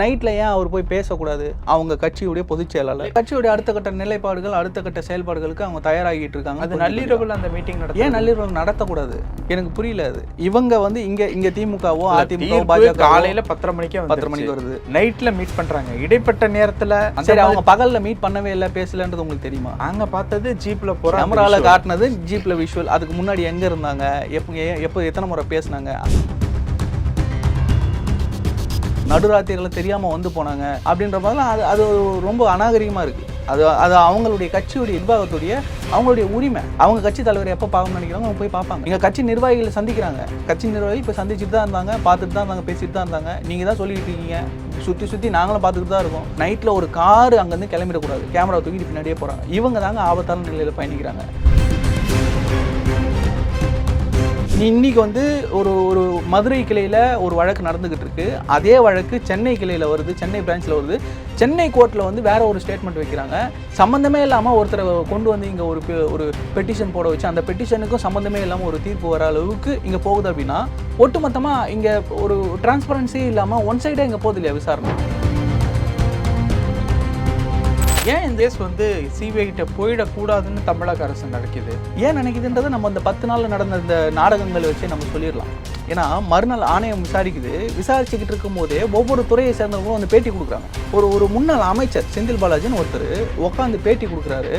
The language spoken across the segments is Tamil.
நைட்ல ஏன் அவர் போய் பேசக்கூடாது? அவங்க கட்சியுடைய பொதுச் செயலாளர். கட்சியுடைய அடுத்த கட்ட நிலைப்பாடுகள் அடுத்த கட்ட செயல்பாடுகளுக்கு அவங்க தயாராகிட்டு இருக்காங்க அது நள்ளிரவில் அந்த மீட்டிங் நடத்த ஏன் நள்ளிரவு நடத்தக்கூடாது? எனக்கு புரியல அது. இவங்க வந்து இங்க இங்க திமுகவோ அதிமுக பாஜக காலையில பத்தரை மணிக்கே பத்தரை மணிக்கு வருது. நைட்ல மீட் பண்றாங்க. இடைப்பட்ட நேரத்துல சரி அவங்க பகல்ல மீட் பண்ணவே இல்லை பேசலன்றது உங்களுக்கு தெரியுமா? நாங்க பார்த்தது ஜீப்ல போற கேமரால காட்டினது ஜீப்ல விஷுவல் அதுக்கு முன்னாடி எங்க இருந்தாங்க? எப்போ எப்போ எத்தனை முறை பேசுனாங்க? நடுராத்திரியில் தெரியாமல் வந்து போனாங்க அப்படின்ற மாதிரிலாம் அது அது ரொம்ப அநாகரிகமாக இருக்குது அது அது அவங்களுடைய கட்சியுடைய நிர்வாகத்துடைய அவங்களுடைய உரிமை. அவங்க கட்சி தலைவர் எப்போ பார்க்கணும்னு நினைக்கிறாங்க அவங்க போய் பார்ப்பாங்க. எங்க கட்சி நிர்வாகிகளை சந்திக்கிறாங்க. கட்சி நிர்வாகி இப்போ சந்திச்சுட்டு தான் இருந்தாங்க பார்த்துட்டு தான் இருந்தாங்க பேசிட்டு தான் இருந்தாங்க. நீங்கள் தான் சொல்லிட்டு இருக்கீங்க. சுற்றி சுற்றி நாங்களும் பார்த்துட்டு தான் இருக்கோம். நைட்டில் ஒரு கார் அங்கேருந்து கிளம்பிடக்கூடாது. கேமரா தூக்கிட்டு பின்னாடியே போகிறாங்க இவங்க தாங்க ஆபத்தான நிலையில் பயணிக்கிறாங்க. இன்னைக்கு வந்து ஒரு ஒரு மதுரை கிளையில் ஒரு வழக்கு நடந்துக்கிட்டு இருக்கு. அதே வழக்கு சென்னை கிளையில் வருது சென்னை பிரான்ச்சில் வருது. சென்னை கோர்ட்டில் வந்து வேற ஒரு ஸ்டேட்மெண்ட் வைக்கிறாங்க. சம்மந்தமே இல்லாமல் ஒருத்தரை கொண்டு வந்து இங்கே ஒரு பெ- ஒரு பெட்டிஷன் போட வச்சு அந்த பெட்டிஷனுக்கும் சம்மந்தமே இல்லாமல் ஒரு தீர்ப்பு வர அளவுக்கு இங்கே போகுது அப்படின்னா ஒட்டுமொத்தமாக இங்கே ஒரு டிரான்ஸ்பரன்சி இல்லாமல் ஒன் சைடாக இங்கே போகுது இல்லையா விசாரணை? ஏன் இந்த கேஸ் வந்து சிபிஐ கிட்ட போயிடக்கூடாதுன்னு தமிழக அரசு நடக்குது ஏன் நினைக்குதுன்றதை நம்ம அந்த பத்து நாள்ல நடந்த இந்த நாடகங்களை வச்சு நம்ம சொல்லிடலாம். ஏன்னா மறுநாள் ஆணையம் விசாரிக்குது. விசாரிச்சுக்கிட்டு இருக்கும் போதே ஒவ்வொரு துறையை சேர்ந்தவங்களும் வந்து பேட்டி கொடுக்குறாங்க. ஒரு ஒரு முன்னாள் அமைச்சர் செந்தில் பாலாஜின்னு ஒருத்தர் உட்காந்து பேட்டி கொடுக்குறாரு.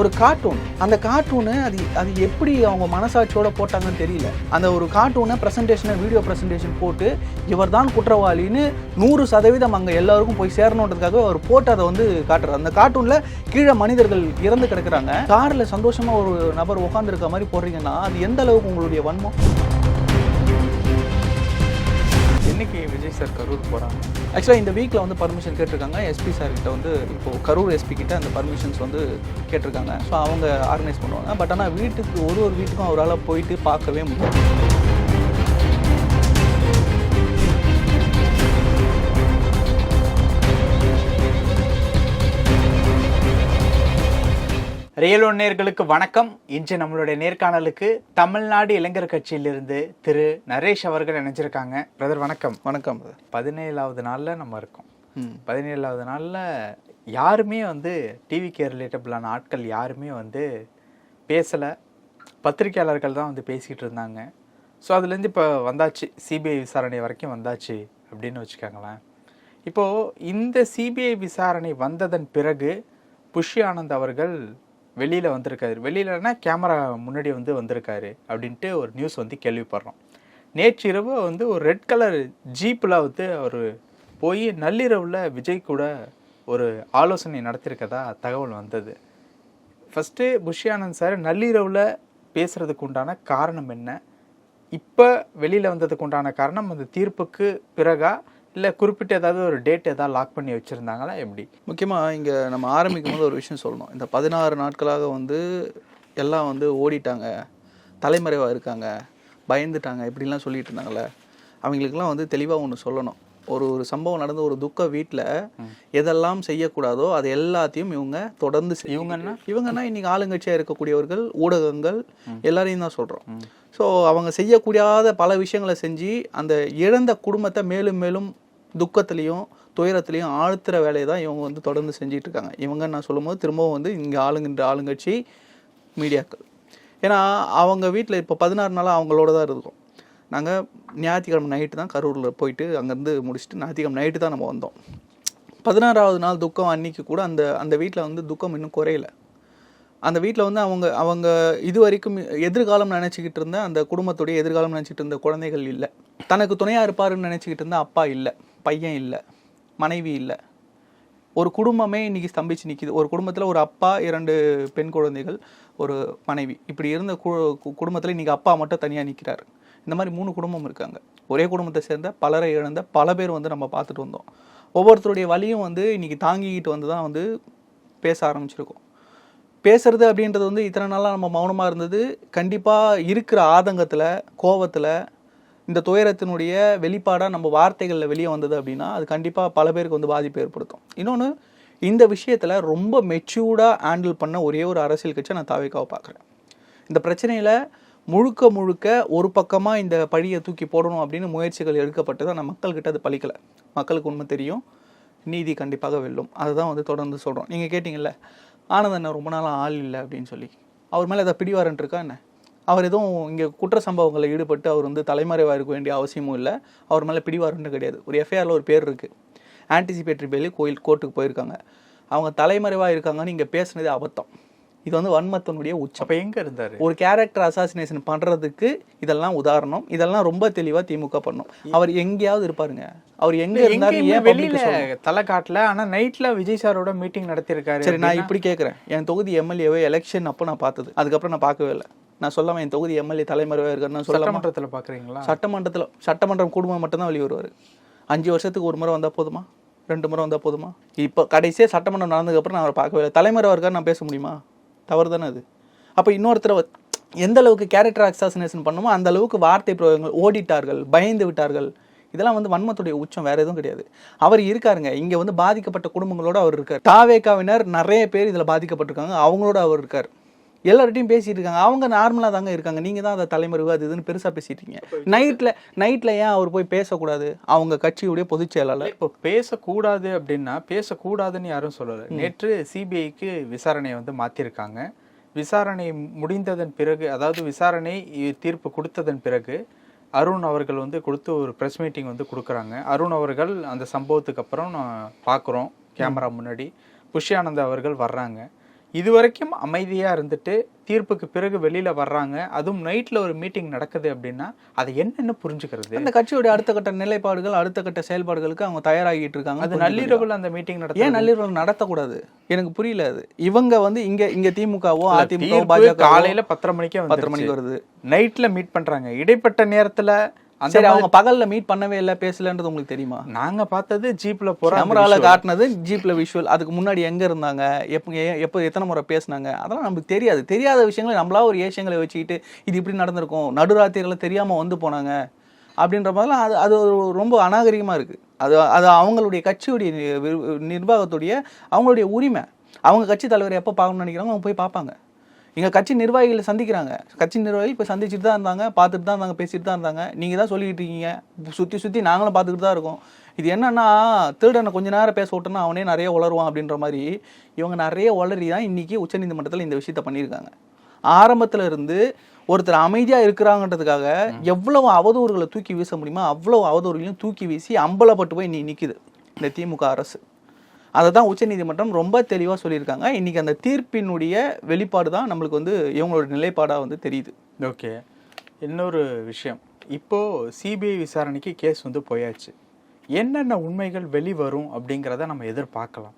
ஒரு கார்ட்டூன் அந்த கார்ட்டூனு அது அது எப்படி அவங்க மனசாட்சியோட போட்டாங்கன்னு தெரியல. அந்த ஒரு கார்ட்டூனை ப்ரெசன்டேஷனை வீடியோ ப்ரெசன்டேஷன் போட்டு இவர் தான் குற்றவாளின்னு நூறு சதவீதம் அங்கே எல்லாருக்கும் போய் சேரணுன்றதுக்காக அவர் போட்டு அதை வந்து காட்டுறாரு. அந்த கார்ட்டூனில் கீழே மனிதர்கள் இறந்து கிடக்குறாங்க. காரில் சந்தோஷமாக ஒரு நபர் உட்காந்துருக்க மாதிரி போடுறீங்கன்னா அது எந்த அளவுக்கு உங்களுடைய வன்மம்? என்னைக்கு விஜய் சார் கரூர் போகிறாங்க ஆக்சுவலாக இந்த வீக்கில் வந்து பர்மிஷன் கேட்டிருக்காங்க. எஸ்பி சார் கிட்ட வந்து இப்போது கரூர் எஸ்பி கிட்ட அந்த பர்மிஷன்ஸ் வந்து கேட்டிருக்காங்க. ஸோ அவங்க ஆர்கனைஸ் பண்ணுவாங்க. பட் ஆனால் வீட்டுக்கு ஒரு ஒரு வீட்டுக்கும் அவரால் போயிட்டு பார்க்கவே முடியும் ரியல் நேர்களுக்கு வணக்கம். இன்று நம்மளுடைய நேர்காணலுக்கு தமிழ்நாடு இளைஞர் கட்சியிலிருந்து திரு நரேஷ் அவர்கள் இணைஞ்சிருக்காங்க. பிரதர் வணக்கம். வணக்கம் பதினேழாவது நாள்ல நம்ம இருக்கோம். பதினேழாவது நாள்ல யாருமே வந்து டிவிக்கு ரிலேட்டபிளான ஆட்கள் யாருமே வந்து பேசலை. பத்திரிக்கையாளர்கள் தான் வந்து பேசிகிட்டு இருந்தாங்க. ஸோ அதுலேருந்து இப்போ வந்தாச்சு. சிபிஐ விசாரணை வரைக்கும் வந்தாச்சு அப்படின்னு வச்சுக்கோங்களேன். இப்போது இந்த சிபிஐ விசாரணை வந்ததன் பிறகு புஷி ஆனந்த் அவர்கள் வெளியில் வந்திருக்காரு. வெளியிலனா கேமரா முன்னாடி வந்து வந்திருக்காரு அப்படின்ட்டு ஒரு நியூஸ் வந்து கேள்விப்படுறோம். நேற்று இரவு வந்து ஒரு ரெட் கலர் ஜீப்பில் வந்து அவர் போய் நள்ளிரவில் விஜய் கூட ஒரு ஆலோசனை நடத்தியிருக்கதா தகவல் வந்தது. ஃபஸ்ட்டு புஷி சார் நள்ளிரவில் பேசுகிறதுக்கு உண்டான காரணம் என்ன? இப்போ வெளியில் வந்ததுக்கு உண்டான காரணம் அந்த தீர்ப்புக்கு பிறகா இல்லை குறிப்பிட்ட ஏதாவது ஒரு டேட் ஏதாவது லாக் பண்ணி வச்சுருந்தாங்களா எப்படி? முக்கியமாக இங்கே நம்ம ஆரம்பிக்கும் போது ஒரு விஷயம் சொல்லணும். இந்த பதினாறு நாட்களாக வந்து எல்லாம் வந்து ஓடிட்டாங்க. தலைமறைவாக இருக்காங்க. பயந்துட்டாங்க. இப்படிலாம் சொல்லிட்டு இருந்தாங்கல்ல. அவங்களுக்குலாம் வந்து தெளிவாக ஒன்று சொல்லணும். ஒரு ஒரு சம்பவம் நடந்த ஒரு துக்க வீட்டில் எதெல்லாம் செய்யக்கூடாதோ அது எல்லாத்தையும் இவங்க தொடர்ந்து செய்- இவங்கன்னா? இவங்கன்னா இன்னைக்கு ஆளுங்கட்சியாக இருக்கக்கூடியவர்கள் ஊடகங்கள் எல்லாரையும் தான் சொல்கிறோம் ஸோ அவங்க செய்யக்கூடாத பல விஷயங்களை செஞ்சு அந்த இழந்த குடும்பத்தை மேலும் மேலும் துக்கத்துலேயும் துயரத்துலேயும் ஆழ்த்துற வேலையை தான் இவங்க வந்து தொடர்ந்து செஞ்சுட்டு இருக்காங்க இவங்க நான் சொல்லும்போது திரும்பவும் வந்து இங்கே ஆளுங்கின்ற ஆளுங்கட்சி மீடியாக்கள். ஏன்னா அவங்க வீட்டில் இப்போ பதினாறு நாளாக அவங்களோட தான் இருக்கும் நாங்கள் ஞாயிற்றுக்கிழமை நைட்டு தான் கரூரில் போயிட்டு அங்கேருந்து முடிச்சுட்டு ஞாயிற்றுக்கிழமை நைட்டு தான் நம்ம வந்தோம். பதினாறாவது நாள் துக்கம் அன்னைக்கு கூட அந்த அந்த வீட்டில் வந்து துக்கம் இன்னும் குறையல. அந்த வீட்டில் வந்து அவங்க அவங்க இது வரைக்கும் எதிர்காலம் நினச்சிக்கிட்டு இருந்த அந்த குடும்பத்துடைய எதிர்காலம் நினச்சிக்கிட்டு இருந்த குழந்தைகள் இல்லை. தனக்கு துணையாக இருப்பாருன்னு நினச்சிக்கிட்டு இருந்த அப்பா இல்லை. பையன் இல்லை மனைவி இல்லை. ஒரு குடும்பமே இன்றைக்கி ஸ்தம்பிச்சு நிற்கிது ஒரு குடும்பத்தில் ஒரு அப்பா இரண்டு பெண் குழந்தைகள் ஒரு மனைவி. இப்படி இருந்த கு குடும்பத்தில் இன்னைக்கு அப்பா மட்டும் தனியாக நிற்கிறார் இந்த மாதிரி மூணு குடும்பம் இருக்காங்க. ஒரே குடும்பத்தை சேர்ந்த பலரை இழந்த பல பேர் வந்து நம்ம பார்த்துட்டு வந்தோம். ஒவ்வொருத்தருடைய வழியும் வந்து இன்றைக்கி தாங்கிக்கிட்டு வந்து தான் வந்து பேச ஆரம்பிச்சிருக்கோம். பேசுறது அப்படின்றது வந்து இத்தனை நாளாக நம்ம மௌனமாக இருந்தது. கண்டிப்பாக இருக்கிற ஆதங்கத்தில் கோவத்தில் இந்த துயரத்தினுடைய வெளிப்பாடாக நம்ம வார்த்தைகளில் வெளியே வந்தது அப்படின்னா அது கண்டிப்பாக பல பேருக்கு வந்து பாதிப்பு ஏற்படுத்தும். இன்னொன்று இந்த விஷயத்தில் ரொம்ப மெச்சூர்டாக ஹேண்டில் பண்ண ஒரே ஒரு அரசியல் கட்சியை நான் தாவேக்காவை பார்க்குறேன். இந்த பிரச்சனையில் முழுக்க முழுக்க ஒரு பக்கமாக இந்த பழியை தூக்கி போடணும் அப்படின்னு முயற்சிகள் எடுக்கப்பட்டது ஆனால் மக்கள்கிட்ட அது பழிக்கலை. மக்களுக்கு உண்மை தெரியும். நீதி கண்டிப்பாக வெல்லும். அதை தான் வந்து தொடர்ந்து சொல்கிறோம் நீங்கள் கேட்டிங்கல்ல என்ன ரொம்ப நாளாக ஆள் இல்லை அப்படின்னு சொல்லி. அவர் மேலே ஏதாவது பிடிவாரன் இருக்கா என்ன? அவர் எதுவும் இங்கே குற்ற சம்பவங்களில் ஈடுபட்டு அவர் வந்து தலைமறைவாக இருக்க வேண்டிய அவசியமும் இல்லை. அவர் மேலே பிடிவாரன்னு கிடையாது. ஒரு எஃப்ஐஆரில் ஒரு பேர் இருக்குது ஆன்டிசிபேட்டரி பேலி கோயில் கோர்ட்டுக்கு போயிருக்காங்க. அவங்க தலைமறைவாக இருக்காங்கன்னு இங்கே பேசுனதே அபத்தம். இது வந்து வன்மத்தினுடைய உச்சம். அப்ப எங்க இருந்தாரு? ஒரு கேரக்டர் அசாசினேஷன் பண்றதுக்கு இதெல்லாம் உதாரணம். இதெல்லாம் ரொம்ப தெளிவா திமுக பண்ணும். அவர் எங்கேயாவது இருப்பாருங்க? அவர் எங்க இருந்தாலும் ஏன் வெளியில தலை காட்டல. ஆனா நைட்ல விஜய் சாரோட மீட்டிங் நடத்திருக்காரு சரி நான் இப்படி கேட்குறேன் என் தொகுதி எம்எல்ஏவை எலெக்ஷன் அப்போ நான் பார்த்தது. அதுக்கப்புறம் நான் பார்க்கவே இல்லை. நான் சொல்லாம என் தொகுதி எம்எல்ஏ தலைமறைவாக இருக்காருன்னு நான் சொல்லாம சட்டமன்றத்துல பாக்குறீங்களா? சட்டமன்றத்தில் சட்டமன்றம் குடும்பம் மட்டும்தான் வெளியே வருவார் அஞ்சு வருஷத்துக்கு ஒரு முறை வந்தால் போதுமா? ரெண்டு முறை வந்தால் போதுமா? இப்போ கடைசியாக சட்டமன்றம் நடந்ததுக்கப்புறம் நான் அவரை பார்க்கவே இல்லை. தலைமறைவாக இருக்காரு நான் பேச முடியுமா? தவறு தானே அது. அப்போ இன்னொருத்தரை எந்த அளவுக்கு கேரக்டர் அக்சாசினேஷன் பண்ணுமோ அந்த அளவுக்கு வார்த்தை பிரயோகங்கள் ஓடிட்டார்கள் பயந்து விட்டார்கள். இதெல்லாம் வந்து வன்மத்துடைய உச்சம் வேற எதுவும் கிடையாது. அவர் இருக்காருங்க. இங்க வந்து பாதிக்கப்பட்ட குடும்பங்களோட அவர் இருக்கார். தாவேக்காவினர் நிறைய பேர் இதுல பாதிக்கப்பட்டிருக்காங்க. அவங்களோட அவர் இருக்கார். எல்லார்ட்டையும் பேசிட்டு இருக்காங்க. அவங்க நார்மலா தாங்க இருக்காங்க. நீங்க தான் அதை தலைமறைவு அது இதுன்னு பெருசா பேசிட்டு இருக்கீங்க. நைட்ல நைட்ல ஏன் அவர் போய் பேசக்கூடாது? அவங்க கட்சியுடைய பொதுச் செயலாளர். இப்போ பேசக்கூடாது அப்படின்னா பேசக்கூடாதுன்னு யாரும் சொல்லல. நேற்று சிபிஐக்கு விசாரணையை வந்து மாத்திருக்காங்க. விசாரணை முடிந்ததன் பிறகு அதாவது விசாரணை தீர்ப்பு கொடுத்ததன் பிறகு அருண் அவர்கள் வந்து கொடுத்து ஒரு ப்ரெஸ் மீட்டிங் வந்து கொடுக்குறாங்க. அருண் அவர்கள் அந்த சம்பவத்துக்கு அப்புறம் நான் பார்க்குறோம் கேமரா முன்னாடி. புஷ்யானந்த் அவர்கள் வர்றாங்க. இது வரைக்கும் அமைதியா இருந்துட்டு தீர்ப்புக்கு பிறகு வெளியில வர்றாங்க. அதுவும் நைட்ல ஒரு மீட்டிங் நடக்குது அப்படின்னா அதை என்னன்னு புரிஞ்சுக்கிறது. அந்த கட்சியுடைய அடுத்த கட்ட நிலைப்பாடுகள் அடுத்த கட்ட செயல்பாடுகளுக்கு அவங்க தயாராகிட்டு இருக்காங்க அது நள்ளிரவுல அந்த மீட்டிங் நடத்த ஏன் நள்ளிரவு நடத்தக்கூடாது? எனக்கு புரியல அது. இவங்க வந்து இங்க இங்க திமுகவோ அதிமுகவோ பாஜக காலையில பத்தரை மணிக்கே பத்தரை மணிக்கு வருது. நைட்ல மீட் பண்றாங்க. இடைப்பட்ட நேரத்துல அந்த அவங்க பகல்ல மீட் பண்ணவே இல்லை பேசலன்றது உங்களுக்கு தெரியுமா? நாங்க பார்த்தது ஜீப்ல போற கேமரால. காட்டினது ஜீப்ல விஷுவல் அதுக்கு முன்னாடி எங்க இருந்தாங்க எப்போ எப்போ எத்தனை முறை பேசுனாங்க அதெல்லாம் நமக்கு தெரியாது. தெரியாத விஷயங்களை நம்மளா ஒரு ஏஷியங்களை வச்சுக்கிட்டு இது இப்படி நடந்திருக்கும் நடுராத்திரிகளை தெரியாம வந்து போனாங்க அப்படின்ற மாதிரிலாம் அது அது ரொம்ப அநாகரிகமா இருக்கு. அது அது அவங்களுடைய கட்சியுடைய நிர்வாகத்துடைய அவங்களுடைய உரிமை. அவங்க கட்சி தலைவர் எப்போ பார்க்கணும்னு நினைக்கிறாங்க அவங்க போய் பார்ப்பாங்க. எங்க கட்சி நிர்வாகிகளை சந்திக்கிறாங்க. கட்சி நிர்வாகிகள் இப்போ சந்திச்சுட்டு தான் இருந்தாங்க பார்த்துட்டு தான் இருந்தாங்க பேசிட்டு தான் இருந்தாங்க. நீங்க தான் சொல்லிக்கிட்டு இருக்கீங்க. சுத்தி சுத்தி நாங்களும் பார்த்துக்கிட்டு தான் இருக்கோம். இது என்னன்னா திருடனை கொஞ்ச நேரம் பேச விட்டோன்னா அவனே நிறைய உளருவான் அப்படின்ற மாதிரி இவங்க நிறைய உளறி தான் இன்னைக்கு உச்சநீதிமன்றத்தில் இந்த விஷயத்த பண்ணியிருக்காங்க. ஆரம்பத்துல இருந்து ஒருத்தர் அமைதியா இருக்கிறாங்கன்றதுக்காக எவ்வளவு அவதூறுகளை தூக்கி வீச முடியுமோ அவ்வளவு அவதூறுகளையும் தூக்கி வீசி அம்பலப்பட்டு போய் நீ நிக்குது. இந்த திமுக அரசு. அதை தான் உச்சநீதிமன்றம் ரொம்ப தெளிவாக சொல்லியிருக்காங்க. இன்றைக்கி அந்த தீர்ப்பினுடைய வெளிப்பாடு தான் நம்மளுக்கு வந்து இவங்களோட நிலைப்பாடாக வந்து தெரியுது. ஓகே. இன்னொரு விஷயம். இப்போது சிபிஐ விசாரணைக்கு கேஸ் வந்து போயாச்சு. என்னென்ன உண்மைகள் வெளிவரும் அப்படிங்கிறத நம்ம எதிர்பார்க்கலாம்.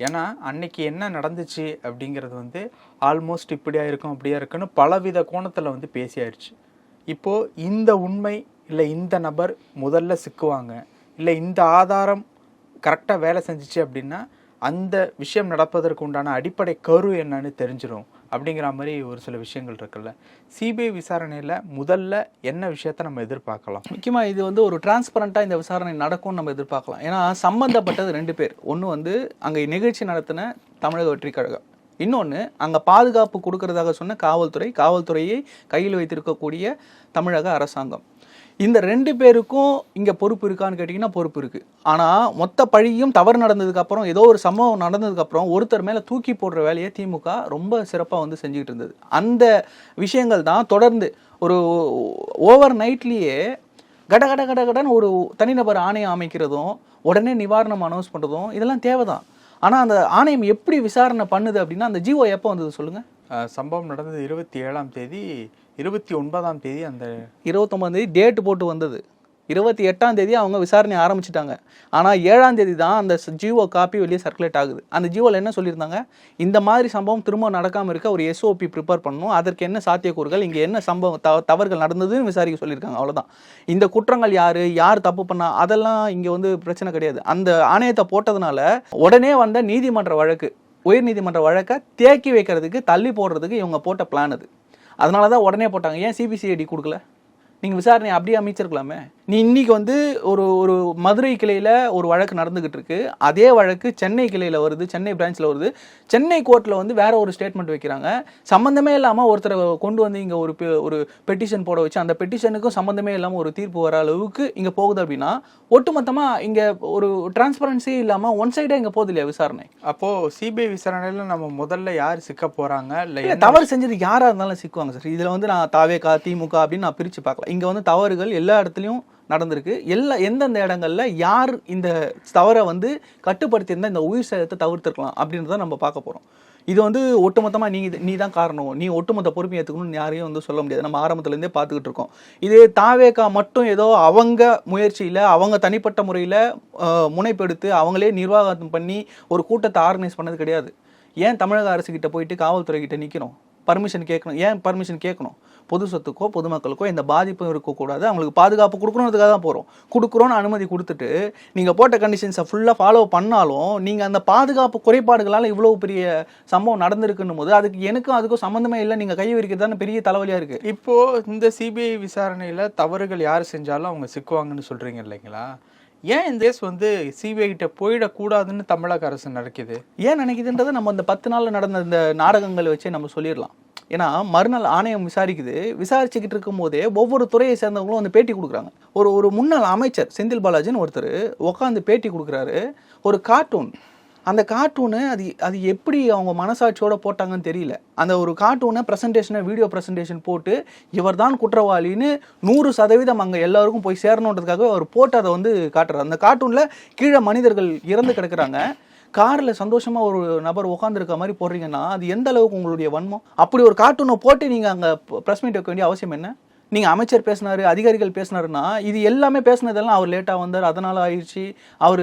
ஏன்னா அன்னைக்கு என்ன நடந்துச்சு அப்படிங்கிறது வந்து ஆல்மோஸ்ட் இப்படியா இருக்கும் அப்படியா இருக்குன்னு பலவித கோணத்தில் வந்து பேசியாயிருச்சு இப்போது இந்த உண்மை இல்லை இந்த நபர் முதல்ல சிக்குவாங்க இல்லை இந்த ஆதாரம் கரெக்டாக வேலை செஞ்சிச்சு அப்படின்னா அந்த விஷயம் நடப்பதற்கு உண்டான அடிப்படை கரு என்னன்னு தெரிஞ்சிடும் அப்படிங்கிற மாதிரி ஒரு சில விஷயங்கள் இருக்குல்ல. சிபிஐ விசாரணையில் முதல்ல என்ன விஷயத்த நம்ம எதிர்பார்க்கலாம்? முக்கியமாக இது வந்து ஒரு டிரான்ஸ்பரண்ட்டாக இந்த விசாரணை நடக்கும்னு நம்ம எதிர்பார்க்கலாம். ஏன்னா சம்மந்தப்பட்டது ரெண்டு பேர். ஒன்று வந்து அங்கே நிகழ்ச்சி நடத்தின தமிழக வெற்றி கழகம். இன்னொன்று அங்கே பாதுகாப்பு கொடுக்கறதாக சொன்ன காவல்துறை காவல்துறையை கையில் வைத்திருக்கக்கூடிய தமிழக அரசாங்கம். இந்த ரெண்டு பேருக்கும் இங்கே பொறுப்பு இருக்கான்னு கேட்டிங்கன்னா பொறுப்பு இருக்குது ஆனால் மொத்த பழியும் தவறு நடந்ததுக்கப்புறம் ஏதோ ஒரு சம்பவம் நடந்ததுக்கப்புறம் ஒருத்தர் மேலே தூக்கி போடுற வேலையை திமுக ரொம்ப சிறப்பாக வந்து செஞ்சுக்கிட்டு இருந்தது. அந்த விஷயங்கள் தான் தொடர்ந்து ஒரு ஓவர் நைட்லேயே கட கட கட கடன் ஒரு தனிநபர் ஆணையம் அமைக்கிறதும் உடனே நிவாரணம் அனௌன்ஸ் பண்ணுறதும் இதெல்லாம் தேவைதான். ஆனால் அந்த ஆணையம் எப்படி விசாரணை பண்ணுது அப்படின்னா அந்த ஜிஓ எப்போ வந்தது சொல்லுங்கள் சம்பவம் நடந்தது இருபத்தி ஏழாம் தேதி இருபத்தி ஒன்பதாம் தேதி அந்த இருபத்தொம்பதாம் தேதி டேட் போட்டு வந்தது. இருபத்தி எட்டாம் தேதி அவங்க விசாரணை ஆரம்பிச்சிட்டாங்க. ஆனால் ஏழாம் தேதி தான் அந்த ஜியோ காப்பி வெளியே சர்க்குலேட் ஆகுது. அந்த ஜியோவில் என்ன சொல்லியிருந்தாங்க? இந்த மாதிரி சம்பவம் திரும்ப நடக்காமல் இருக்க ஒரு எஸ்ஓபி ப்ரிப்பேர் பண்ணணும். அதற்கு என்ன சாத்தியக்கூறுகள்? இங்கே என்ன சம்பவம் த தவறுகள் நடந்ததுன்னு விசாரிக்க சொல்லியிருக்காங்க. அவ்வளோதான் இந்த குற்றங்கள் யார்? யார் தப்பு பண்ணா? அதெல்லாம் இங்கே வந்து பிரச்சனை கிடையாது. அந்த ஆணையத்தை போட்டதுனால உடனே வந்த நீதிமன்ற வழக்கு. உயர்நீதிமன்ற வழக்கை தேக்கி வைக்கிறதுக்கு தள்ளி போடுறதுக்கு இவங்க போட்ட பிளான் அது. அதனால தான் உடனே போட்டாங்க. ஏன் சிபிசிஐடி கொடுக்கல? நீங்கள் விசாரணை அப்படியே அமைச்சிருக்கலாமே. நீ இன்னைக்கு வந்து ஒரு ஒரு மதுரை கிளையில் ஒரு வழக்கு நடந்துகிட்டு இருக்கு. அதே வழக்கு சென்னை கிளையில் வருது சென்னை பிரான்ச்சில் வருது. சென்னை கோர்ட்டில் வந்து வேற ஒரு ஸ்டேட்மெண்ட் வைக்கிறாங்க. சம்மந்தமே இல்லாமல் ஒருத்தரை கொண்டு வந்து இங்கே ஒரு ஒரு பெட்டிஷன் போட வச்சு அந்த பெட்டிஷனுக்கும் சம்மந்தமே இல்லாமல் ஒரு தீர்ப்பு வர அளவுக்கு இங்கே போகுது அப்படின்னா ஒட்டுமொத்தமாக இங்கே ஒரு டிரான்ஸ்பரன்சி இல்லாமல் ஒன் சைடாக இங்கே போகுது இல்லையா விசாரணை? அப்போ சிபிஐ விசாரணையில நம்ம முதல்ல யார் சிக்க போறாங்க? இல்ல தவறு செஞ்சது யாரா இருந்தாலும் சிக்குவாங்க சார். இதுல வந்து நான் தாவேகா திமுக அப்படின்னு நான் பிரிச்சு பார்க்கல. இங்க வந்து தவறுகள் எல்லா இடத்துலயும் நடந்திருக்கு. எல்லா எந்தெந்த இடங்கள்ல யார் இந்த தவறை வந்து கட்டுப்படுத்தியிருந்தால் இந்த உயிர் சேதத்தை தவிர்த்துருக்கலாம் அப்படின்றத நம்ம பார்க்க போகிறோம் இது வந்து ஒட்டுமொத்தமாக நீ நீ தான் காரணம். நீ ஒட்டுமொத்த பொறுப்பை ஏற்றுக்கணும்னு யாரையும் வந்து சொல்ல முடியாது. நம்ம ஆரம்பத்துலேருந்தே பார்த்துக்கிட்டு இருக்கோம். இது தாவேக்கா மட்டும் ஏதோ அவங்க முயற்சியில் அவங்க தனிப்பட்ட முறையில் முனைப்பெடுத்து அவங்களே நிர்வாகம் பண்ணி ஒரு கூட்டத்தை ஆர்கனைஸ் பண்ணது கிடையாது. ஏன் தமிழக அரசுக்கிட்ட போயிட்டு காவல்துறை கிட்ட நிற்கணும் பர்மிஷன் கேட்கணும். ஏன் பர்மிஷன் கேட்கணும்? பொது சொத்துக்கோ பொதுமக்களுக்கோ எந்த பாதிப்பும் இருக்கக்கூடாது. அவங்களுக்கு பாதுகாப்பு கொடுக்கணுன்றதுக்காக தான் போகிறோம் கொடுக்குறோன்னு அனுமதி கொடுத்துட்டு நீங்கள் போட்ட கண்டிஷன்ஸை ஃபுல்லாக ஃபாலோ பண்ணாலும் நீங்கள் அந்த பாதுகாப்பு குறைபாடுகளால் இவ்வளோ பெரிய சம்பவம் நடந்திருக்குன்னும் போது அதுக்கு எனக்கும் அதுக்கும் சம்மந்தமே இல்லை. நீங்கள் கை விரிக்கிறதான தானே பெரிய தலைவலியாக இருக்குது இப்போது இந்த சிபிஐ விசாரணையில் தவறுகள் யார் செஞ்சாலும் அவங்க சிக்குவாங்கன்னு சொல்கிறீங்க இல்லைங்களா? ஏன் இந்த கேஸ் வந்து சிபிஐ கிட்ட போயிடக்கூடாதுன்னு தமிழக அரசு நடக்குது? ஏன் நினைக்குதுன்றதை நம்ம இந்த பத்து நாள்ல நடந்த இந்த நாடகங்களை வச்சே நம்ம சொல்லிடலாம். ஏன்னா மறுநாள் ஆணையம் விசாரிக்குது. விசாரிச்சுக்கிட்டு இருக்கும் போதே ஒவ்வொரு துறையை சேர்ந்தவங்களும் வந்து பேட்டி கொடுக்குறாங்க. ஒரு ஒரு முன்னாள் அமைச்சர் செந்தில் பாலாஜின்னு ஒருத்தர் உட்காந்து பேட்டி கொடுக்குறாரு. ஒரு கார்ட்டூன் அந்த கார்ட்டூனு அது அது எப்படி அவங்க மனசாட்சியோட போட்டாங்கன்னு தெரியல. அந்த ஒரு கார்ட்டூனை ப்ரெசன்டேஷனை வீடியோ ப்ரெசன்டேஷன் போட்டு இவர்தான் குற்றவாளின்னு நூறு சதவீதம் அங்கே எல்லாருக்கும் போய் சேரணுன்றதுக்காக அவர் போட்டு அதை வந்து காட்டுறாரு. அந்த கார்ட்டூனில் கீழே மனிதர்கள் இறந்து கிடக்குறாங்க. காரில் சந்தோஷமாக ஒரு நபர் உட்காந்துருக்க மாதிரி போடுறீங்கன்னா அது எந்த அளவுக்கு உங்களுடைய வன்மம்? அப்படி ஒரு கார்ட்டூனை போட்டு நீங்கள் அங்கே ப்ரெஸ் மீட் வைக்க வேண்டிய அவசியம் என்ன? நீங்கள் அமைச்சர் பேசினார் அதிகாரிகள் பேசினாருன்னா இது எல்லாமே பேசினதெல்லாம் அவர் லேட்டாக வந்தார் அதனால் ஆயிடுச்சு. அவர்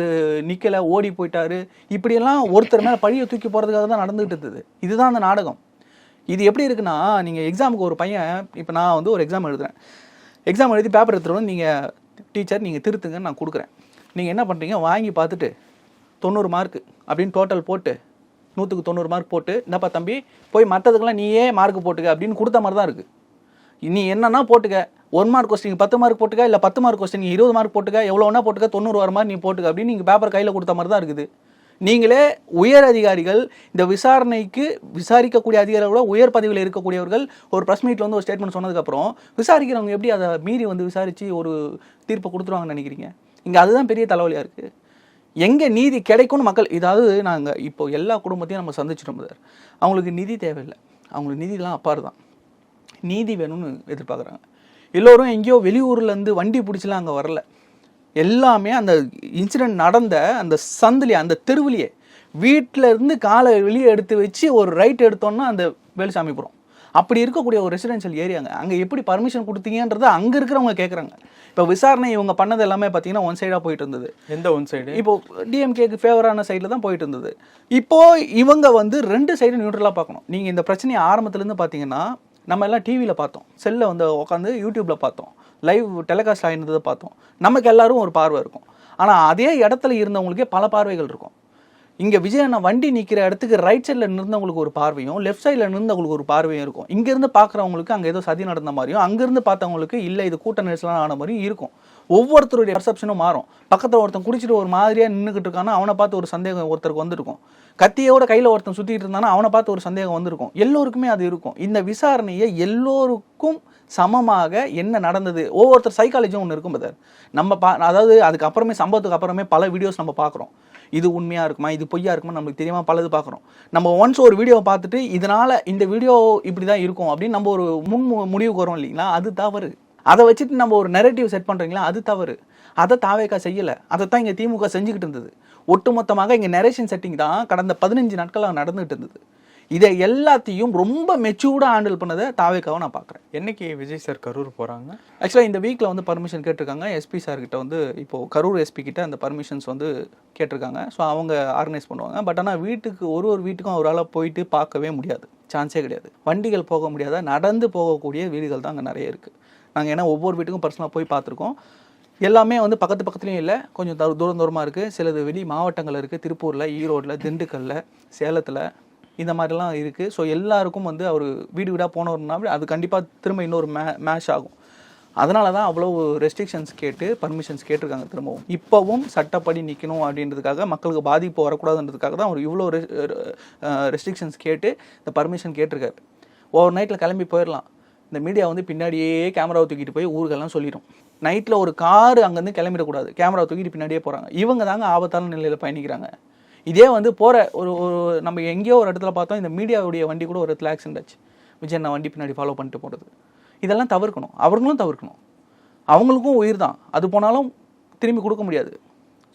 நிற்கலை ஓடி போயிட்டாரு. இப்படியெல்லாம் ஒருத்தர் மேலே பழியை தூக்கி போகிறதுக்காக தான் நடந்துகிட்டு இருந்தது. இதுதான் அந்த நாடகம். இது எப்படி இருக்குன்னா நீங்கள் எக்ஸாமுக்கு ஒரு பையன் இப்போ நான் வந்து ஒரு எக்ஸாம் எழுதுறேன். எக்ஸாம் எழுதி பேப்பர் எடுத்துகிட்டு நீங்கள் டீச்சர் நீங்கள் திருத்துங்கன்னு நான் கொடுக்குறேன். நீங்கள் என்ன பண்ணுறீங்க வாங்கி பார்த்துட்டு தொண்ணூறு மார்க் அப்படின்னு டோட்டல் போட்டு நூற்றுக்கு தொண்ணூறு மார்க் போட்டு என்னப்பா தம்பி போய் மற்றதுக்கெல்லாம் நீயே மார்க் போட்டுக்க அப்படின்னு கொடுத்த மாதிரி தான் இருக்குது நீ என்னன்னா போட்டுக்க. ஒன் மார்க் கொஸ்டின் பத்து மார்க் போட்டுக்க இல்லை பத்து மார்க் கொஸ்டின் இருபது மார்க் போட்டுக்க எவ்வளோ ஒன்றா போட்டுக்க தொண்ணூறு வர மாதிரி நீ போட்டுக்க அப்படின்னு நீங்கள் பேப்பர் கையில் கொடுத்த மாதிரி தான் இருக்குது. நீங்களே உயர் அதிகாரிகள் இந்த விசாரணைக்கு விசாரிக்கக்கூடிய அதிகாரிகளோட உயர் பதவியில் இருக்கக்கூடியவர்கள் ஒரு ப்ரெஸ் மீட்டில் வந்து ஒரு ஸ்டேட்மெண்ட் சொன்னதுக்கப்புறம் விசாரிக்கிறவங்க எப்படி அதை மீறி வந்து விசாரித்து ஒரு தீர்ப்பை கொடுத்துருவாங்கன்னு நினைக்கிறீங்க? இங்கே அதுதான் பெரிய தலைவலியாக இருக்குது எங்கே நீதி கிடைக்கும்னு மக்கள் இதாவது நாங்கள் இப்போ எல்லா குடும்பத்தையும் நம்ம சந்திச்சிட்டோம் சார் அவங்களுக்கு நிதி தேவையில்லை. அவங்களுக்கு நிதிலாம் அப்பாறு தான் நீதி வேணும்னு எதிர்பார்க்குறாங்க. எல்லோரும் எங்கேயோ வெளியூர்லேருந்து வண்டி பிடிச்சலாம் அங்கே வரல. எல்லாமே அந்த இன்சிடென்ட் நடந்த அந்த சந்திலே அந்த தெருவிலேயே வீட்டில் இருந்து காலை வெளியே எடுத்து வச்சு ஒரு ரைட் எடுத்தோன்னா அந்த வேலுசாமிபுரம் அப்படி இருக்கக்கூடிய ஒரு ரெசிடென்ஷியல் ஏரியாங்க அங்கே. எப்படி பர்மிஷன் கொடுத்தீங்கன்றதை அங்கே இருக்கிறவங்க கேட்குறாங்க இப்போ விசாரணை இவங்க பண்ணது எல்லாமே பார்த்தீங்கன்னா ஒன் சைடாக போயிட்டு இருந்தது. எந்த ஒன் சைடு இப்போ டிஎம்கேக்கு ஃபேவரான சைடில் தான் போயிட்டு இருந்தது. இப்போ இவங்க வந்து ரெண்டு சைடு நியூட்ரலாக பார்க்கணும். நீங்கள் இந்த பிரச்சனையை ஆரம்பத்துலேருந்து பார்த்தீங்கன்னா நம்ம எல்லாம் டிவியில் பார்த்தோம். செல்லில் வந்து உட்காந்து யூடியூப்பில் பார்த்தோம். லைவ் டெலிகாஸ்ட் ஆயிருந்ததை பார்த்தோம். நமக்கு எல்லாரும் ஒரு பார்வை இருக்கும். ஆனால் அதே இடத்துல இருந்தவங்களுக்கே பல பார்வைகள் இருக்கும். இங்கே விஜய் அண்ணா வண்டி நிற்கிற இடத்துக்கு ரைட் சைடில் நின்றவங்களுக்கு ஒரு பார்வையும் லெஃப்ட் சைடில் நின்றவங்களுக்கு ஒரு பார்வையும் இருக்கும். இங்கேருந்து பார்க்குறவங்களுக்கு அங்கே ஏதோ சதி நடந்த மாதிரியும் அங்கேருந்து பார்த்தவங்களுக்கு இல்லை இது கூட்ட நெரிசலான ஆன மாதிரியும் இருக்கும். ஒவ்வொருத்தருடைய பர்செப்ஷனும் மாறும். பக்கத்தில் ஒருத்தன் குடிச்சிட்டு ஒரு மாதிரியாக நின்றுக்கிட்டு இருக்கானா அவனை பார்த்து ஒரு சந்தேகம் ஒருத்தருக்கு வந்திருக்கும். கத்தியோட கையில் ஒருத்தன் சுற்றிட்டு இருந்தானா அவனை பார்த்து ஒரு சந்தேகம் வந்திருக்கும். எல்லோருக்குமே அது இருக்கும். இந்த விசாரணையை எல்லோருக்கும் சமமாக என்ன நடந்தது? ஒவ்வொருத்தர் சைக்காலஜியும் ஒன்று இருக்கும் பதர் நம்ம பா அதாவது அதுக்கப்புறமே சம்பவத்துக்கு அப்புறமே பல வீடியோஸ் நம்ம பார்க்குறோம். இது உண்மையாக இருக்குமா? இது பொய்யா இருக்குமா நம்மளுக்கு தெரியாமல் பலது பார்க்குறோம். நம்ம ஒன்ஸ் ஒரு வீடியோவை பார்த்துட்டு இதனால் இந்த வீடியோ இப்படி தான் இருக்கும் அப்படின்னு நம்ம ஒரு முன் முடிவுக்கு வரோம் இல்லைங்களா? அது தவறு. அதை வச்சுட்டு நம்ம ஒரு நெரட்டிவ் செட் பண்ணுறீங்களா அது தவறு. அதை தாவேக்கா செய்யலை. அதை தான் இங்கே திமுக செஞ்சுக்கிட்டு இருந்தது. ஒட்டுமொத்தமாக இங்கே நெரேஷன் செட்டிங் தான் கடந்த பதினஞ்சு நாட்களாக நடந்துகிட்டு இருந்தது. இதை எல்லாத்தையும் ரொம்ப மெச்சூர்டாக ஹேண்டில் பண்ணதை தாவேக்காவை நான் பார்க்குறேன். என்னைக்கு விஜய் சார் கரூர் போறாங்க? ஆக்சுவலாக இந்த வீக்கில் வந்து பர்மிஷன் கேட்டிருக்காங்க. எஸ்பி சார் கிட்ட வந்து இப்போது கரூர் எஸ்பி கிட்ட அந்த பர்மிஷன்ஸ் வந்து கேட்டிருக்காங்க. ஸோ அவங்க ஆர்கனைஸ் பண்ணுவாங்க. பட் ஆனால் வீட்டுக்கு ஒரு ஒரு வீட்டுக்கும் அவரால் போயிட்டு பார்க்கவே முடியாது. சான்ஸே கிடையாது. வண்டிகள் போக முடியாத நடந்து போகக்கூடிய வீடுகள் தான் அங்கே நிறைய இருக்குது நாங்கள் ஏன்னா ஒவ்வொரு வீட்டுக்கும் பர்சனலாக போய் பார்த்துருக்கோம். எல்லாமே வந்து பக்கத்து பக்கத்துலேயும் இல்லை. கொஞ்சம் தூர தூரம் தூரமாக இருக்குது சிலது வெளி மாவட்டங்கள் இருக்குது திருப்பூரில் ஈரோட்டில் திண்டுக்கல்ல சேலத்தில். இந்த மாதிரிலாம் இருக்குது ஸோ எல்லாருக்கும் வந்து அவர் வீடு வீடாக போனவர்னா அது கண்டிப்பாக திரும்ப இன்னொரு மே மேஷ் ஆகும். அதனால தான் அவ்வளோ ரெஸ்ட்ரிக்ஷன்ஸ் கேட்டு பர்மிஷன்ஸ் கேட்டிருக்காங்க திரும்பவும். இப்போவும் சட்டப்படி நிற்கணும் அப்படின்றதுக்காக மக்களுக்கு பாதிப்பு வரக்கூடாதுன்றதுக்காக தான் அவர் இவ்வளோ ரெஸ்ட்ரிக்ஷன்ஸ் கேட்டு இந்த பர்மிஷன் கேட்டிருக்காரு. ஓவர் நைட்டில் கிளம்பி போயிடலாம் இந்த மீடியா வந்து பின்னாடியே கேமராவை தூக்கிட்டு போய் ஊர்களெல்லாம் சொல்லிடும். நைட்டில் ஒரு கார் அங்கேருந்து கிளம்பிடக்கூடாது. கேமரா தூக்கிட்டு பின்னாடியே போகிறாங்க இவங்க தாங்க ஆபத்தான நிலையில் பயணிக்கிறாங்க. இதே வந்து போகிற ஒரு ஒரு நம்ம எங்கேயோ ஒரு இடத்துல பார்த்தோம் இந்த மீடியாவுடைய வண்டி கூட ஒரு இடத்துல ஆக்சிடென்ட் ஆச்சு. விஜய் நான் வண்டி பின்னாடி ஃபாலோ பண்ணிட்டு போகிறது இதெல்லாம் தவிர்க்கணும். அவர்களும் தவிர்க்கணும். அவங்களுக்கும் உயிர் தான். அது போனாலும் திரும்பி கொடுக்க முடியாது.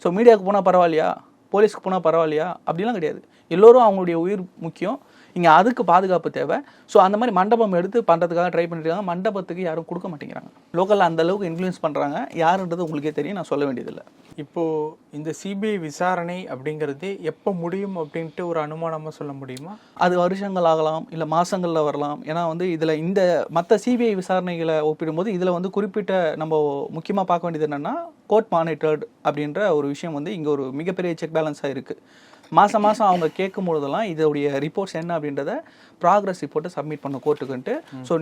ஸோ மீடியாவுக்கு போனால் பரவாயில்லையா? போலீஸ்க்கு போனால் பரவாயில்லையா? அப்படிலாம் கிடையாது. எல்லோரும் அவங்களுடைய உயிர் முக்கியம். இங்கே அதுக்கு பாதுகாப்பு தேவை. ஸோ அந்த மாதிரி மண்டபம் எடுத்து பண்ணுறதுக்காக ட்ரை பண்ணிருக்காங்க மண்டபத்துக்கு யாரும் கொடுக்க மாட்டேங்கிறாங்க. லோக்கலில் அந்த அளவுக்கு இன்ஃப்ளூயன்ஸ் பண்ணுறாங்க யாருன்றது உங்களுக்கே தெரியும். நான் சொல்ல வேண்டியதில்லை. இப்போ இந்த சிபிஐ விசாரணை அப்படிங்கிறது எப்போ முடியும் அப்படின்ட்டு ஒரு அனுமானமா சொல்ல முடியுமா? அது வருஷங்கள் ஆகலாம் இல்லை மாதங்களில் வரலாம். ஏன்னா வந்து இதில் இந்த மற்ற சிபிஐ விசாரணைகளை ஒப்பிடும்போது இதில் வந்து குறிப்பிட்ட நம்ம முக்கியமாக பார்க்க வேண்டியது என்னென்னா கோர்ட் மானிட்டர்டு அப்படின்ற ஒரு விஷயம் வந்து இங்கே ஒரு மிகப்பெரிய செக் பேலன்ஸாக இருக்குது மாதம் மாதம் அவங்க கேட்கும் பொழுதெல்லாம் இதோடைய ரிப்போர்ட்ஸ் என்ன அப்படின்றத ப்ராக்ரஸ் ரிப்போர்ட்டை சப்மிட் பண்ண கோர்ட்டுக்குன்ட்டு ஸோ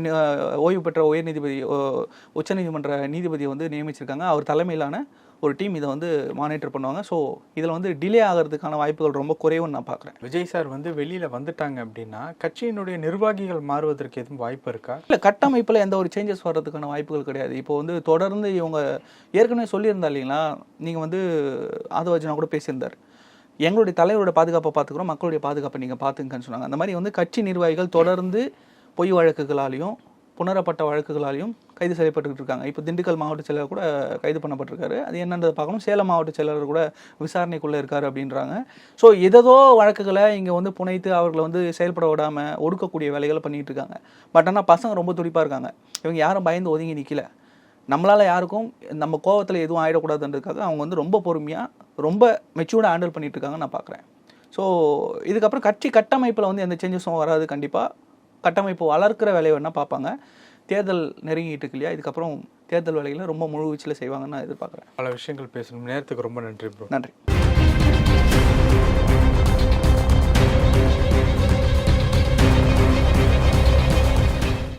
ஓய்வு பெற்ற உயர் நீதிபதி உச்சநீதிமன்ற நீதிபதியை வந்து நியமிச்சிருக்காங்க. அவர் தலைமையிலான ஒரு டீம் இதை வந்து மானிட்டர் பண்ணுவாங்க. ஸோ இதில் வந்து டிலே ஆகிறதுக்கான வாய்ப்புகள் ரொம்ப குறைவுன்னு நான் பார்க்குறேன். விஜய் சார் வந்து வெளியில வந்துட்டாங்க அப்படின்னா கட்சியினுடைய நிர்வாகிகள் மாறுவதற்கு எதுவும் வாய்ப்பு இருக்கா? இல்லை கட்டமைப்பில் எந்த ஒரு சேஞ்சஸ் வர்றதுக்கான வாய்ப்புகள் கிடையாது. இப்போ வந்து தொடர்ந்து இவங்க ஏற்கனவே சொல்லியிருந்தா இல்லைங்களா? நீங்கள் வந்து ஆதவஜனா கூட பேசியிருந்தார். எங்களுடைய தலைவரோட பாதுகாப்பை பார்த்துக்குறோம் மக்களுடைய பாதுகாப்பை நீங்கள் பார்த்துங்கன்னு சொன்னாங்க. அந்த மாதிரி வந்து கட்சி நிர்வாகிகள் தொடர்ந்து பொய் வழக்குகளாலையும் புணரப்பட்ட வழக்குகளாலையும் கைது செய்யப்பட்டுக்கிட்டு இருக்காங்க. இப்போ திண்டுக்கல் மாவட்ட செயலர் கூட கைது பண்ணப்பட்டிருக்காரு. அது என்னன்றதை பார்க்கணும். சேலம் மாவட்ட செயலர் கூட விசாரணைக்குள்ளே இருக்காரு அப்படின்றாங்க. ஸோ எதோ வழக்குகளை இங்கே வந்து புனைத்து அவர்களை வந்து செயல்பட விடாமல் ஒடுக்கக்கூடிய வேலைகளை பண்ணிகிட்டு இருக்காங்க. பட் ஆனால் பசங்க ரொம்ப துடிப்பாக இருக்காங்க. இவங்க யாரும் பயந்து ஒதுங்கி நிற்கல நம்மளால் யாருக்கும் நம்ம கோவத்தில் எதுவும் ஆகிடக்கூடாதுன்றதுக்காக அவங்க வந்து ரொம்ப பொறுமையாக ரொம்ப மெச்சூர்டாக ஹேண்டில் பண்ணிட்டு இருக்காங்க நான் பார்க்குறேன் ஸோ இதுக்கப்புறம் கட்சி கட்டமைப்பில் வந்து எந்த சேஞ்சஸும் வராது கண்டிப்பாக கட்டமைப்பு வளர்க்கிற வேலையை வேணால் பார்ப்பாங்க. தேர்தல் நெருங்கிட்டு இருக்கு இல்லையா? இதுக்கப்புறம் தேர்தல் வேலைகளை ரொம்ப முழு வீச்சில் செய்வாங்கன்னு நான் எதிர்பார்க்குறேன். பல விஷயங்கள் பேசணும். நேரத்துக்கு ரொம்ப நன்றி ப்ரோ நன்றி.